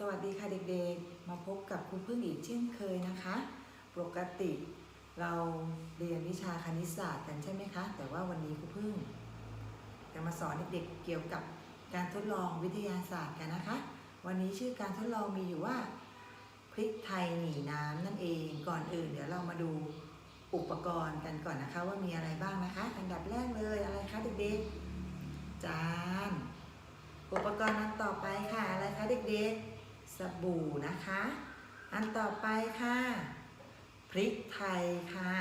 สวัสดีค่ะเด็กๆ มาพบกับครูพึ่งอีกเช่นเคยนะคะ ปกติเราเรียนวิชาคณิตศาสตร์กันใช่ไหมคะ แต่ว่าวันนี้ครูพึ่งจะมาสอนเด็กๆเกี่ยวกับการทดลองวิทยาศาสตร์กันนะคะ วันนี้ชื่อการทดลองมีอยู่ว่าพริกไทยหนีน้ำนั่นเองก่อนอื่น เดี๋ยวเรามาดูอุปกรณ์กันก่อนนะคะ ว่ามีอะไรบ้างนะคะ อันดับแรกเลยอะไรคะเด็กๆจาน อุปกรณ์อันต่อไปค่ะอะไรคะเด็กๆ สบู่นะคะ อันต่อไปค่ะ พริกไทยค่ะ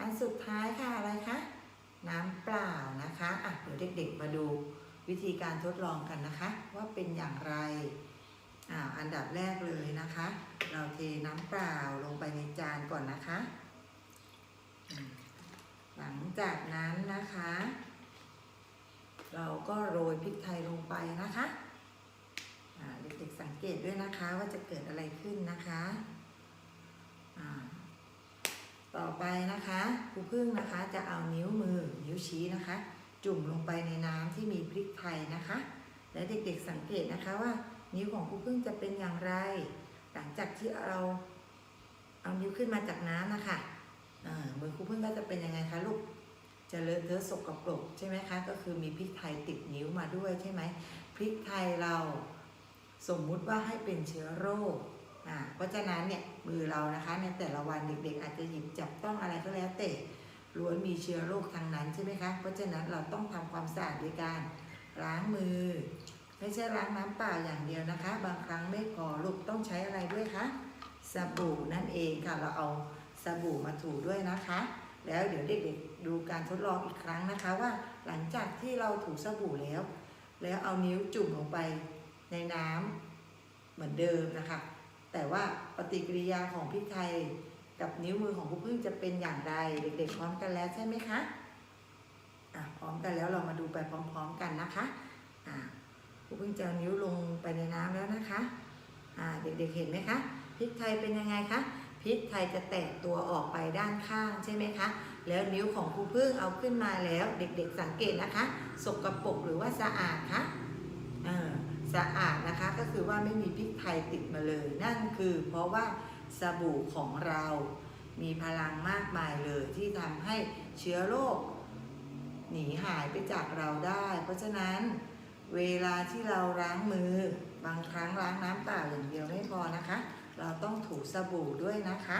อันสุดท้ายค่ะอะไรคะ น้ำเปล่านะคะอะเดี๋ยวเด็กๆมาดูวิธีการทดลองกันนะคะ ว่าเป็นอย่างไรอ่าอันดับแรกเลยนะคะ เราเทน้ำเปล่าลงไปในจานก่อนนะคะ หลังจากนั้นนะคะ เราก็โรยพริกไทยลงไปนะคะ เด็กๆสังเกตด้วยนะคะว่าจะเกิดอะไรขึ้นนะคะต่อไปนะคะครูพึ่งนะคะจะเอานิ้วมือนิ้วชี้นะคะ จุ่มลงไปในน้ำที่มีพริกไทยนะคะ และเด็กๆสังเกตนะคะว่านิ้วของครูพึ่งจะเป็นอย่างไร หลังจากที่เราเอานิ้วขึ้นมาจากน้ำนะคะอ่ามือครูพึ่งก็จะเป็นยังไงคะลูกจะเลอะเทอะสกปรกใช่ไหมคะก็คือมีพริกไทยติดนิ้วมาด้วยใช่ไหมพริกไทยเรา สมมุติว่าให้เป็นเชื้อโรคอ่าเพราะฉะนั้นเนี่ยมือเรานะคะในแต่ละวันเด็กๆ อาจจะหยิบจับต้องอะไรก็แล้วแต่ล้วนมีเชื้อโรคทางนั้นใช่ไหมคะ เพราะฉะนั้นเราต้องทำความสะอาดด้วยการล้างมือ ไม่ใช่ล้างน้ำเปล่าอย่างเดียวนะคะ บางครั้งไม่พอลูกต้องใช้อะไรด้วยคะสบู่นั่นเองค่ะเราเอาสบู่มาถูด้วยนะคะ แล้วเดี๋ยวเด็กๆดูการทดลองอีกครั้งนะคะว่า หลังจากที่เราถูสบู่แล้ว แล้วเอานิ้วจุ่มลงไป ในน้ำเหมือนเดิมนะคะ แต่ว่าปฏิกิริยาของพริกไทยกับนิ้วมือของคุณพึ่งจะเป็นอย่างไรเด็กๆพร้อมกันแล้วใช่ไหมคะอะพร้อมกันแล้วเรามาดูไปพร้อมๆกันนะคะอะคุณพึ่งจะเอานิ้วลงไปในน้ำแล้วนะคะอ่าเด็กๆเห็นไหมคะพริกไทยเป็นยังไงคะพริกไทยจะแตกตัวออกไปด้านข้างใช่ไหมคะแล้วนิ้วของครูพึ่งเอาขึ้นมาแล้ว เด็กๆสังเกตนะคะ สกรปรกหรือว่าสะอาดคะเออ สะอาดนะคะก็คือว่าไม่มีพริกไทยติดมาเลย นั่นคือเพราะว่าสบู่ของเรามีพลังมากมายเลยที่ทำให้เชื้อโรคหนีหายไปจากเราได้ เพราะฉะนั้นเวลาที่เราล้างมือบางครั้งล้างน้ำเปล่าอย่างเดียวไม่พอนะคะ เราต้องถูสบู่ด้วยนะคะ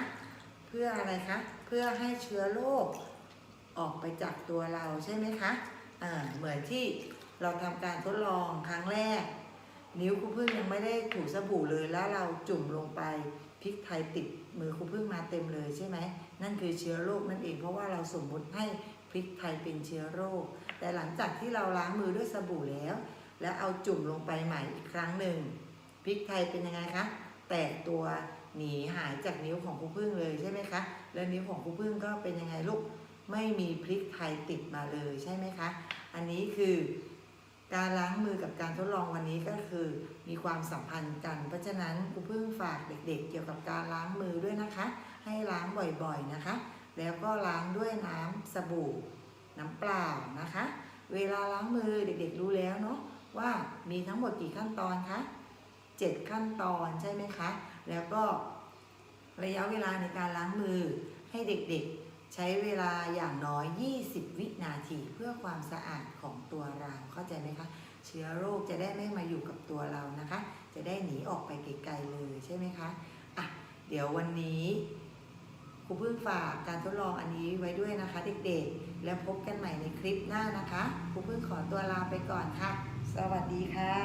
เพื่ออะไรคะเพื่อให้เชื้อโรคออกไปจากตัวเราใช่ไหมคะเหมือนที่เราทำการทดลองครั้งแรก นิ้วครูพึ่งยังไม่ได้ถูสบู่เลยแล้วเราจุ่มลงไปพริกไทยติดมือครูพึ่งมาเต็มเลยใช่ไหมนั่นคือเชื้อโรคนั่นเองเพราะว่าเราสมมุติให้พริกไทยเป็นเชื้อโรค แต่หลังจากที่เราล้างมือด้วยสบู่แล้ว แล้วเอาจุ่มลงไปใหม่อีกครั้งหนึ่งพริกไทยเป็นยังไงคะแตกตัวหนีหายจากนิ้วของครูพึ่งเลยใช่ไหมคะแล้วนิ้วของครูพึ่งก็เป็นยังไงลูกไม่มีพริกไทยติดมาเลยใช่ไหมคะ อันนี้คือ การล้างมือกับการทดลองวันนี้ก็คือมีความสัมพันธ์กัน เพราะฉะนั้นครูพึ่งฝากเด็กๆเกี่ยวกับการล้างมือด้วยนะคะ ให้ล้างบ่อยๆนะคะ แล้วก็ล้างด้วยน้ำสบู่ น้ำเปล่านะคะ เวลาล้างมือเด็กๆรู้แล้วเนาะว่ามีทั้งหมดกี่ขั้นตอนคะเจ็ดขั้นตอนใช่ไหมคะ แล้วก็ระยะเวลาในการล้างมือให้เด็กๆ ใช้เวลาอย่างน้อย 20 วินาทีเพื่อความสะอาดของตัวเราเข้าใจไหมคะเชื้อโรคจะได้ไม่มาอยู่กับตัวเรานะคะ จะได้หนีออกไปไกลๆเลยใช่ไหมคะอะเดี๋ยววันนี้ครูเพิ่งฝากการทดลองอันนี้ไว้ด้วยนะคะ เด็กๆ แล้วพบกันใหม่ในคลิปหน้านะคะครูเพิ่งขอตัวลาไปก่อนค่ะ สวัสดีค่ะ